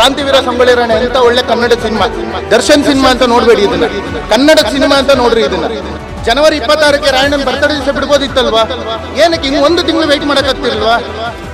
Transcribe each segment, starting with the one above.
ಕ್ರಾಂತಿವೀರ ರಾಣಿ ಅಂತ ಒಳ್ಳೆ Kannada cinema. Darshan cinema ಅಂತ ನೋಡ್ಬೇಡಿ ಇದನ್ನ. ಕನ್ನಡ ಸಿನಿಮಾ ಅಂತ ನೋಡ್ರಿ ಇದನ್ನ. ಜನವರಿ ಇಪ್ಪತ್ತಾರಕ್ಕೆ ರಾಯಣ್ಣನ ಬರ್ತಡೇ ದಿವಸ ಬಿಡ್ಬೋದಿತ್ತಲ್ವಾ? ಏನಕ್ಕೆ ಹಿಂಗೆ ಒಂದು ತಿಂಗಳು ವೆಯ್ಟ್ ಮಾಡಕ್ಕಾಗ್ತಿಲ್ವಾ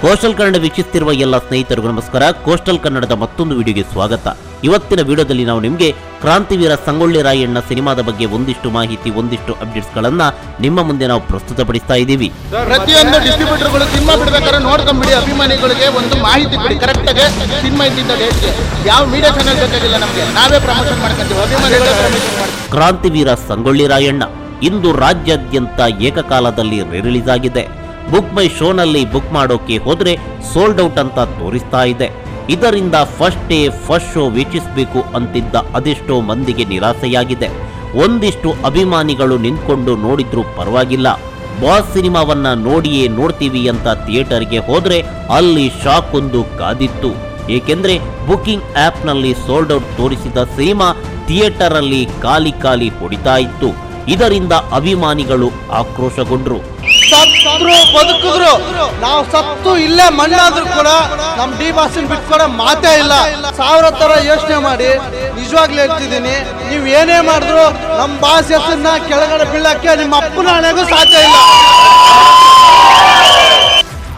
ಕೋಸ್ಟಲ್ ಕನ್ನಡ ವೀಕ್ಷಿಸ್ತಿರುವ ಎಲ್ಲ ಸ್ನೇಹಿತರಿಗೂ ನಮಸ್ಕಾರ. ಕೋಸ್ಟಲ್ ಕನ್ನಡದ ಮತ್ತೊಂದು ವಿಡಿಯೋಗೆ ಸ್ವಾಗತ. ಇವತ್ತಿನ ವಿಡಿಯೋದಲ್ಲಿ ನಾವು ನಿಮಗೆ ಕ್ರಾಂತಿವೀರ ಸಂಗೊಳ್ಳಿ ರಾಯಣ್ಣ ಸಿನಿಮಾದ ಬಗ್ಗೆ ಒಂದಿಷ್ಟು ಮಾಹಿತಿ ಒಂದಿಷ್ಟು ಅಪ್ಡೇಟ್ಸ್ ಗಳನ್ನ ನಿಮ್ಮ ಮುಂದೆ ನಾವು ಪ್ರಸ್ತುತಪಡಿಸ್ತಾ ಇದ್ದೀವಿ. ಪ್ರತಿಯೊಂದು ಡಿಸ್ಟ್ರಿಬ್ಯೂಟರ್ಗಳು ಸಿನಿಮಾ ಬಿಡಬೇಕಾದ್ರೆ ನೋಡ್ಕೊಂಡ್ಬಿಡಿ ಅಭಿಮಾನಿಗಳಿಗೆ ಒಂದು ಮಾಹಿತಿ ಕೊಡಿ. ಕರೆಕ್ಟ್ ಆಗಿ ಸಿನಿಮಾ ಇದ್ದಿದ್ದ ಡೇಟ್ಗೆ ಯಾವ ಮೀಡಿಯಾ ಚಾನಲ್ ಬೇಕಾಗಿಲ್ಲ ನಮಗೆ. ನಾವೇ ಪ್ರಮೋಷನ್ ಮಾಡ್ಕೊಂತೀವಿ. ಅಭಿಮಾನಿಗಳೇ ಪ್ರಮೋಷನ್ ಮಾಡ್ತೀವಿ. ಕ್ರಾಂತಿವೀರ ಸಂಗೊಳ್ಳಿ ರಾಯಣ್ಣ ಇಂದು ರಾಜ್ಯಾದ್ಯಂತ ಏಕಕಾಲದಲ್ಲಿ ರಿಲೀಸ್ ಆಗಿದೆ. ಬುಕ್ ಮೈ ಶೋನಲ್ಲಿ ಬುಕ್ ಮಾಡೋಕೆ ಹೋದ್ರೆ ಸೋಲ್ಡ್ ಔಟ್ ಅಂತ ತೋರಿಸ್ತಾ ಇದೆ. ಇದರಿಂದ ಫಸ್ಟ್ ಡೇ ಫಸ್ಟ್ ಶೋ ವೀಕ್ಷಿಸಬೇಕು ಅಂತಿದ್ದ ಅದೆಷ್ಟೋ ಮಂದಿಗೆ ನಿರಾಸೆಯಾಗಿದೆ. ಒಂದಿಷ್ಟು ಅಭಿಮಾನಿಗಳು ನಿಂತ್ಕೊಂಡು ನೋಡಿದ್ರು ಪರವಾಗಿಲ್ಲ. ಬಾಸ್ ಸಿನಿಮಾವನ್ನ ನೋಡಿಯೇ ನೋಡ್ತೀವಿ ಅಂತ ಥಿಯೇಟರ್ಗೆ ಹೋದ್ರೆ ಅಲ್ಲಿ ಶಾಕ್ ಒಂದು ಕಾದಿತ್ತು. ಏಕೆಂದ್ರೆ ಬುಕಿಂಗ್ ಆಪ್ನಲ್ಲಿ ಸೋಲ್ಡ್ ಔಟ್ ತೋರಿಸಿದ ಸಿನಿಮಾ ಥಿಯೇಟರಲ್ಲಿ ಖಾಲಿ ಖಾಲಿ ಹೊಡಿತಾ ಇತ್ತು. ಇದರಿಂದ ಅಭಿಮಾನಿಗಳು ಆಕ್ರೋಶಗೊಂಡ್ರು. ಸತ್ರು ಬದುಕಿದ್ರು. ನಾವು ಸತ್ತು ಇಲ್ಲೇ ಮಣ್ಣಾದ್ರೂ ಕೂಡ ನಮ್ ಡಿ ಬಾಸಿನ್ ಬಿಟ್ಕೊಡೋ ಮಾತೇ ಇಲ್ಲ. ಸಾವಿರ ತರ ಯೋಚನೆ ಮಾಡಿ ನಿಜವಾಗ್ಲೂ ಹೇಳ್ತಿದ್ದೀನಿ, ನೀವು ಏನೇ ಮಾಡಿದ್ರು ನಮ್ ಬಾಸ್ ಹೆಸರನ್ನ ಕೆಳಗಡೆ ಬೀಳಕ್ಕೆ ನಿಮ್ಮ ಅಪ್ಪನ ಹಣೆಗೂ ಸಾಧ್ಯ ಇಲ್ಲ.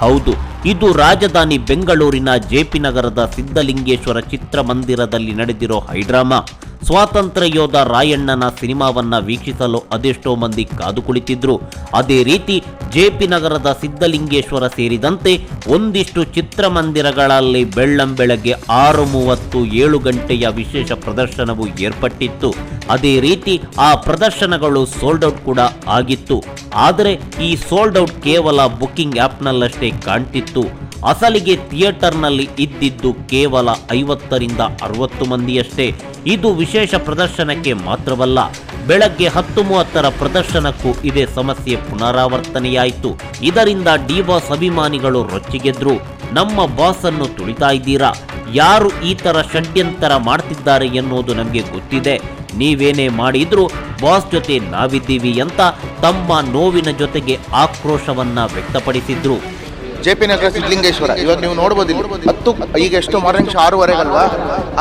ಹೌದು, ಇದು ರಾಜಧಾನಿ ಬೆಂಗಳೂರಿನ ಜೆಪಿ ನಗರದ ಸಿದ್ಧಲಿಂಗೇಶ್ವರ ಚಿತ್ರಮಂದಿರದಲ್ಲಿ ನಡೆದಿರೋ ಹೈಡ್ರಾಮಾ. ಸ್ವಾತಂತ್ರ್ಯ ಯೋಧ ರಾಯಣ್ಣನ ಸಿನಿಮಾವನ್ನ ವೀಕ್ಷಿಸಲು ಅದೆಷ್ಟೋ ಮಂದಿ ಕಾದು ಕುಳಿತಿದ್ರು ಅದೇ ರೀತಿ ಜೆಪಿ ನಗರದ ಸಿದ್ಧಲಿಂಗೇಶ್ವರ ಸೇರಿದಂತೆ ಒಂದಿಷ್ಟು ಚಿತ್ರಮಂದಿರಗಳಲ್ಲಿ ಬೆಳ್ಳಂಬೆಳಗ್ಗೆ ಆರು ಮೂವತ್ತು ಏಳು ಗಂಟೆಯ ವಿಶೇಷ ಪ್ರದರ್ಶನವು ಏರ್ಪಟ್ಟಿತ್ತು. ಅದೇ ರೀತಿ ಆ ಪ್ರದರ್ಶನಗಳು ಸೋಲ್ಡ್ ಔಟ್ ಕೂಡ ಆಗಿತ್ತು. ಆದರೆ ಈ ಸೋಲ್ಡ್ ಔಟ್ ಕೇವಲ ಬುಕಿಂಗ್ ಆ್ಯಪ್ನಲ್ಲಷ್ಟೇ ಕಾಣ್ತಿತ್ತು. ಅಸಲಿಗೆ ಥಿಯೇಟರ್ನಲ್ಲಿ ಇದ್ದಿದ್ದು ಕೇವಲ ಐವತ್ತರಿಂದ ಅರವತ್ತು ಮಂದಿಯಷ್ಟೇ. ಇದು ವಿಶೇಷ ಪ್ರದರ್ಶನಕ್ಕೆ ಮಾತ್ರವಲ್ಲ, ಬೆಳಗ್ಗೆ ಹತ್ತು ಮೂವತ್ತರ ಪ್ರದರ್ಶನಕ್ಕೂ ಇದೇ ಸಮಸ್ಯೆ ಪುನರಾವರ್ತನೆಯಾಯಿತು. ಇದರಿಂದ ಡಿ ಬಾಸ್ ಅಭಿಮಾನಿಗಳು ರೊಚ್ಚಿಗೆದ್ರು. ನಮ್ಮ ಬಾಸ್ ಅನ್ನು ತುಳಿತಾ ಇದ್ದೀರಾ? ಯಾರು ಈ ತರ ಷಡ್ಯಂತರ ಮಾಡ್ತಿದ್ದಾರೆ ಎನ್ನುವುದು ನಮಗೆ ಗೊತ್ತಿದೆ. ನೀವೇನೇ ಮಾಡಿದ್ರೂ ಬಾಸ್ ಜೊತೆ ನಾವಿದ್ದೀವಿ ಅಂತ ತಮ್ಮ ನೋವಿನ ಜೊತೆಗೆ ಆಕ್ರೋಶವನ್ನ ವ್ಯಕ್ತಪಡಿಸಿದ್ರು. J P Nagar Siddhalingeshwara. ಇವಾಗ ನೀವು ನೋಡ್ಬೋದು. ಹತ್ತು, ಈಗ ಎಷ್ಟು ಮಾರ್ನಿಂಗ್ ಆರೂವರೆಗೆ ಅಲ್ವಾ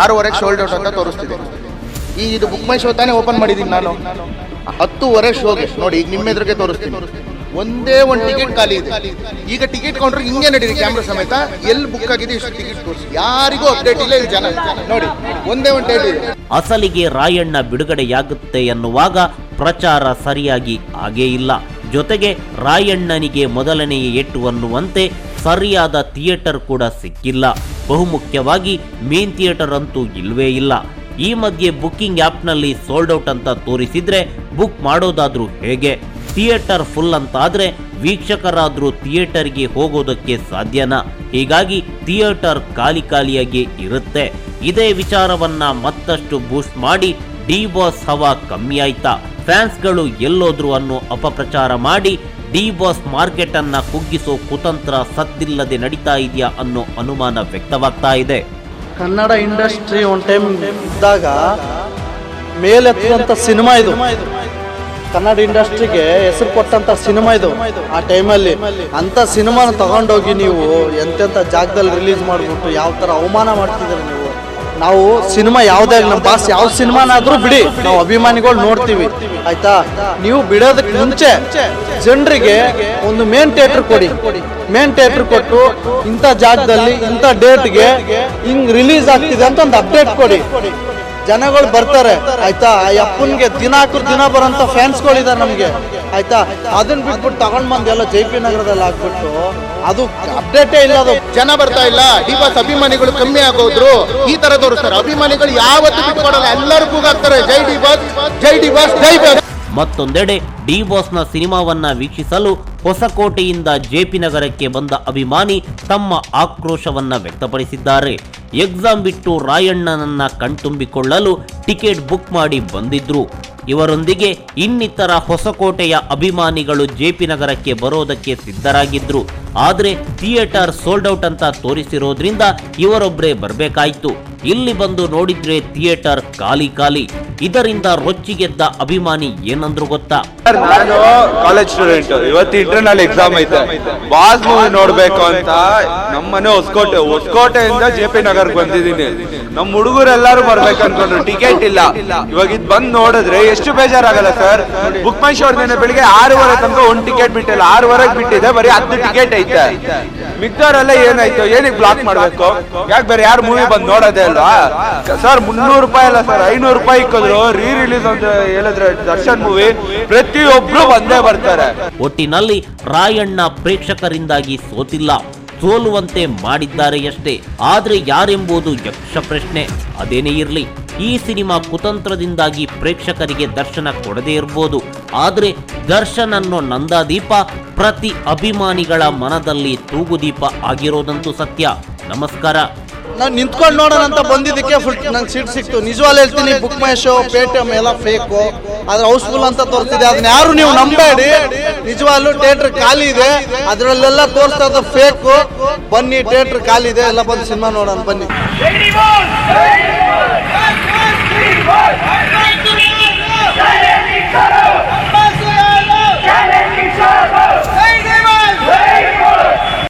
ಆರೂವರೆಗೆ ಶೋಲ್ಡ್ ಔಟ್ ಅಂತ ತೋರಿಸ್ತಿದೆ. ಈಗ ಇದು ಬುಕ್ ಮೈ ಶೋ ತಾನೇ ಓಪನ್ ಮಾಡಿದ್ದೀನಿ ನಾನು. ಹತ್ತುವರೆ ಶೋಗೆ ನೋಡಿ, ಈಗ ನಿಮ್ಮ ಎದುರಿಗೆ ತೋರಿಸ್ತೀನಿ. ಒಂದೇ ಒಂದು ಟಿಕೆಟ್ ಖಾಲಿ ಇದೆ. ಈಗ ಟಿಕೆಟ್ ಕೌಂಟರ್ ಹಿಂಗೆ ನಡೀರಿ ಕ್ಯಾಮ್ರಾ ಸಮೇತ. ಎಲ್ಲಿ ಬುಕ್ ಆಗಿದೆ ಇಷ್ಟು ಟಿಕೆಟ್ ತೋರಿಸಿ. ಯಾರಿಗೂ ಅಪ್ಡೇಟ್ ಇಲ್ಲ, ಇಲ್ಲಿ ಜನ ನೋಡಿ, ಒಂದೇ ಒಂದು ಡೇಟ್ ಇದೆ. ಅಸಲಿಗೆ ರಾಯಣ್ಣ ಬಿಡುಗಡೆಯಾಗುತ್ತೆ ಎನ್ನುವಾಗ ಪ್ರಚಾರ ಸರಿಯಾಗಿ ಆಗೇ ಇಲ್ಲ. ಜೊತೆಗೆ ರಾಯಣ್ಣನಿಗೆ ಮೊದಲನೆಯ ಏಟು ಅನ್ನುವಂತೆ ಸರಿಯಾದ ಥಿಯೇಟರ್ ಕೂಡ ಸಿಕ್ಕಿಲ್ಲ. ಬಹುಮುಖ್ಯವಾಗಿ ಮೇನ್ ಥಿಯೇಟರ್ ಅಂತೂ ಇಲ್ವೇ ಇಲ್ಲ. ಈ ಮಧ್ಯೆ ಬುಕ್ಕಿಂಗ್ ಆ್ಯಪ್ನಲ್ಲಿ ಸೋಲ್ಡ್ ಔಟ್ ಅಂತ ತೋರಿಸಿದ್ರೆ ಬುಕ್ ಮಾಡೋದಾದ್ರೂ ಹೇಗೆ? ಥಿಯೇಟರ್ ಫುಲ್ ಅಂತಾದ್ರೆ ವೀಕ್ಷಕರಾದರೂ ಥಿಯೇಟರ್ಗೆ ಹೋಗೋದಕ್ಕೆ ಸಾಧ್ಯನಾ? ಹೀಗಾಗಿ ಥಿಯೇಟರ್ ಖಾಲಿ ಖಾಲಿಯಾಗಿ ಇರುತ್ತೆ. ಇದೇ ವಿಚಾರವನ್ನ ಮತ್ತಷ್ಟು ಬೂಸ್ಟ್ ಮಾಡಿ ಡಿ ಬಾಸ್ ಹವಾ ಕಮ್ಮಿ ಆಯ್ತಾ? ಫ್ಯಾನ್ಸ್ಗಳು ಎಲ್ಲೋದ್ರು ಅನ್ನೋ ಅಪಪ್ರಚಾರ ಮಾಡಿ ಡಿ ಬಾಸ್ ಮಾರ್ಕೆಟ್ ಅನ್ನ ಕುಗ್ಗಿಸೋ ಕುತಂತ್ರ ಸದ್ದಿಲ್ಲದೆ ನಡೀತಾ ಇದೆಯಾ ಅನ್ನೋ ಅನುಮಾನ ವ್ಯಕ್ತವಾಗ್ತಾ ಇದೆ. ಕನ್ನಡ ಇಂಡಸ್ಟ್ರಿ ಒನ್ ಟೈಮ್ ಇದ್ದಾಗ ಮೇಲೆತ್ತುವಂತ ಸಿನಿಮಾ ಇದು. ಕನ್ನಡ ಇಂಡಸ್ಟ್ರಿಗೆ ಹೆಸರು ಕೊಟ್ಟಂತ ಸಿನಿಮಾ ಇದು. ಆ ಟೈಮಲ್ಲಿ ಅಂತ ಸಿನಿಮಾನ ತಗೊಂಡೋಗಿ ನೀವು ಎಂತೆಂಥ ಜಾಗದಲ್ಲಿ ರಿಲೀಸ್ ಮಾಡ್ಬಿಟ್ಟು ಯಾವ ತರ ಅವಮಾನ ಮಾಡ್ತಿದ್ದೀರಿ ನಾವು ಸಿನಿಮಾ ಯಾವ್ದೇ ನಮ್ಮ ಬಾಸ್ ಯಾವ ಸಿನಿಮಾನಾದ್ರೂ ಬಿಡಿ. ನಾವು ಅಭಿಮಾನಿಗಳು ನೋಡ್ತೀವಿ. ಆಯ್ತಾ? ನೀವು ಬಿಡೋದಕ್ಕೆ ಮುಂಚೆ ಜನರಿಗೆ ಒಂದು ಮೇನ್ ಥಿಯೇಟರ್ ಕೊಡಿ. ಮೇನ್ ಥಿಯೇಟರ್ ಕೊಟ್ಟು ಇಂಥ ಜಾಗದಲ್ಲಿ, ಇಂಥ ಡೇಟ್ಗೆ ಹಿಂಗ್ ರಿಲೀಸ್ ಆಗ್ತಿದೆ ಅಂತ ಒಂದು ಅಪ್ಡೇಟ್ ಕೊಡಿ. ಜನಗಳು ಬರ್ತಾರೆ. ಆಯ್ತಾ? ಆ ಅಪ್ಪನ್ಗೆ ದಿನ ದಿನ ಬರೋಂಥ ಫ್ಯಾನ್ಸ್ಗಳಿದ್ದಾರೆ ನಮಗೆ. ಆಯ್ತಾ? ಅದನ್ನ ಬಿಟ್ಬಿಟ್ಟು ತಗೊಂಡ್ ಬಂದು ಎಲ್ಲ ಜೆ ಪಿ ನಗರದಲ್ಲಿ ಹಾಕ್ಬಿಟ್ಟು ಅದು ಅಪ್ಡೇಟೇ ಇಲ್ಲ, ಅದು ಜನ ಬರ್ತಾ ಇಲ್ಲ. ಬಾಸ್ ಅಭಿಮಾನಿಗಳು ಕಮ್ಮಿ ಆಗೋದ್ರು. ಈ ತರ ತೋರಿಸ್ತಾರೆ. ಅಭಿಮಾನಿಗಳು ಯಾವತ್ತೂ ಬಿಟ್ಕೊಡಲ್ಲ. ಎಲ್ಲರೂ ಕೂಗಾಗ್ತಾರೆ ಜೈ ಡಿ ಬಾಸ್ ಜೈ ಡಿ ಬಾಸ್ ಜೈ ಬಾಸ್ ಮತ್ತೊಂದೆಡೆ ಡಿ ಬಾಸ್ನ ಸಿನಿಮಾವನ್ನ ವೀಕ್ಷಿಸಲು ಹೊಸಕೋಟೆಯಿಂದ ಜೆಪಿ ನಗರಕ್ಕೆ ಬಂದ ಅಭಿಮಾನಿ ತಮ್ಮ ಆಕ್ರೋಶವನ್ನ ವ್ಯಕ್ತಪಡಿಸಿದ್ದಾರೆ. ಎಕ್ಸಾಮ್ ಬಿಟ್ಟು ರಾಯಣ್ಣನನ್ನ ಕಣ್ತುಂಬಿಕೊಳ್ಳಲು ಟಿಕೆಟ್ ಬುಕ್ ಮಾಡಿ ಬಂದಿದ್ರು. ಇವರೊಂದಿಗೆ ಇನ್ನಿತರ ಹೊಸಕೋಟೆಯ ಅಭಿಮಾನಿಗಳು ಜೆಪಿ ನಗರಕ್ಕೆ ಬರೋದಕ್ಕೆ ಸಿದ್ಧರಾಗಿದ್ರು. ಆದ್ರೆ ಥಿಯೇಟರ್ ಸೋಲ್ಡ್ ಔಟ್ ಅಂತ ತೋರಿಸಿರೋದ್ರಿಂದ ಇವರೊಬ್ಬರೇ ಬರಬೇಕಾಯ್ತು. ಇಲ್ಲಿ ಬಂದು ನೋಡಿದ್ರೆ ಥಿಯೇಟರ್ ಖಾಲಿ ಖಾಲಿ. ಇದರಿಂದ ರೊಚ್ಚಿಗೆದ್ದ ಅಭಿಮಾನಿ ಏನಂದ್ರು ಗೊತ್ತಾ? ನಾನು ಕಾಲೇಜ್ ಸ್ಟೂಡೆಂಟ್ ಇವತ್ತು ಇಂಟರ್ನಲ್ ಎಕ್ಸಾಮ್ ಐತೆ. ಬಾಸ್ ಮೂವಿ ನೋಡ್ಬೇಕು ಅಂತ ನಮ್ಮನೆ ಹೊಸಕೋಟೆ, ಹೊಸಕೋಟೆಯಿಂದ ಜೆ ಪಿ ನಗರ್ ಬಂದಿದ್ದೀನಿ. ನಮ್ಮ ಹುಡುಗರೆಲ್ಲರೂ ಬರ್ಬೇಕು ಅನ್ಕೊಂಡ್ರು ಟಿಕೆಟ್ ಇಲ್ಲ. ಇವಾಗ ಇದು ಬಂದ್ ನೋಡಿದ್ರೆ ಎಷ್ಟು ಬೇಜಾರಾಗಲ್ಲ ಸರ್? ಬುಕ್ ಮೈ ದಿನ ಬೆಳಿಗ್ಗೆ ಆರೂವರೆ ತನಕ ಒಂದು ಟಿಕೆಟ್ ಬಿಟ್ಟಿಲ್ಲ. ಆರೂವರೆಗೆ ಬಿಟ್ಟಿದೆ. ಬರೀ ಹತ್ತು ಟಿಕೆಟ್ ಐತೆ. ಮಿಕ್ದವರೆಲ್ಲ ಏನಾಯ್ತು? ಏನಕ್ಕೆ ಬ್ಲಾಕ್ ಮಾಡ್ಬೇಕು? ಯಾಕೆ ಬೇರೆ ಯಾರು ಮೂವಿ ಬಂದು ನೋಡೋದೇ ಅಲ್ವಾ ಸರ್, ಮುನ್ನೂರು ರೂಪಾಯಿ ಅಲ್ಲ ಸರ್, ಐನೂರು ರೂಪಾಯಿ ಇಕ್ಕಿದ್ರು. ರೀ ರಿಲೀಸ್ ಅಂತ ಹೇಳಿದ್ರೆ ದರ್ಶನ್ ಮೂವಿ ಪ್ರತಿಯೊಬ್ರು ಬಂದೇ ಬರ್ತಾರೆ. ಒಟ್ಟಿನಲ್ಲಿ ರಾಯಣ್ಣ ಪ್ರೇಕ್ಷಕರಿಂದಾಗಿ ಸೋತಿಲ್ಲ. ಸೋಲುವಂತೆ ಮಾಡಿದ್ದಾರೆಯಷ್ಟೇ ಆದ್ರೆ ಯಾರೆಂಬುದು ಯಕ್ಷ ಪ್ರಶ್ನೆ. ಅದೇನೇ ಇರಲಿ, ಈ ಸಿನಿಮಾ ಕುತಂತ್ರದಿಂದಾಗಿ ಪ್ರೇಕ್ಷಕರಿಗೆ ದರ್ಶನ ಕೊಡದೇ ಇರ್ಬೋದು. ಆದ್ರೆ ದರ್ಶನ್ ಅನ್ನೋ ನಂದಾದೀಪ ಪ್ರತಿ ಅಭಿಮಾನಿಗಳ ಮನದಲ್ಲಿ ತೂಗುದೀಪ ಆಗಿರೋದಂತೂ ಸತ್ಯ ನಮಸ್ಕಾರ ನಾನು ನಿಂತ್ಕೊಂಡು ನೋಡೋಣ ಅಂತ ಬಂದಿದ್ದಕ್ಕೆ ಫುಲ್ ನಂಗೆ ಸೀಟ್ ಸಿಕ್ತು ನಿಜವಾಗ್ಲೂ ಹೇಳ್ತೀನಿ ಬುಕ್ ಮೈ ಶೋ ಪೇಟಿಎಂ ಎಲ್ಲ ಫೇಕು ಆದ್ರೆ ಹೌಸ್ಫುಲ್ ಅಂತ ತೋರಿಸ್ತಿದೆ ಅದನ್ನ ಯಾರು ನೀವು ನಂಬೇಡಿ ನಿಜವಾಗ್ಲೂ ಥಿಯೇಟರ್ ಖಾಲಿ ಇದೆ ಅದರಲ್ಲೆಲ್ಲ ತೋರಿಸ್ತಾ ಇದ್ದ ಫೇಕು ಬನ್ನಿ ಥಿಯೇಟರ್ ಖಾಲಿ ಇದೆ ಎಲ್ಲ ಬಂದು ಸಿನಿಮಾ ನೋಡೋಣ ಬನ್ನಿ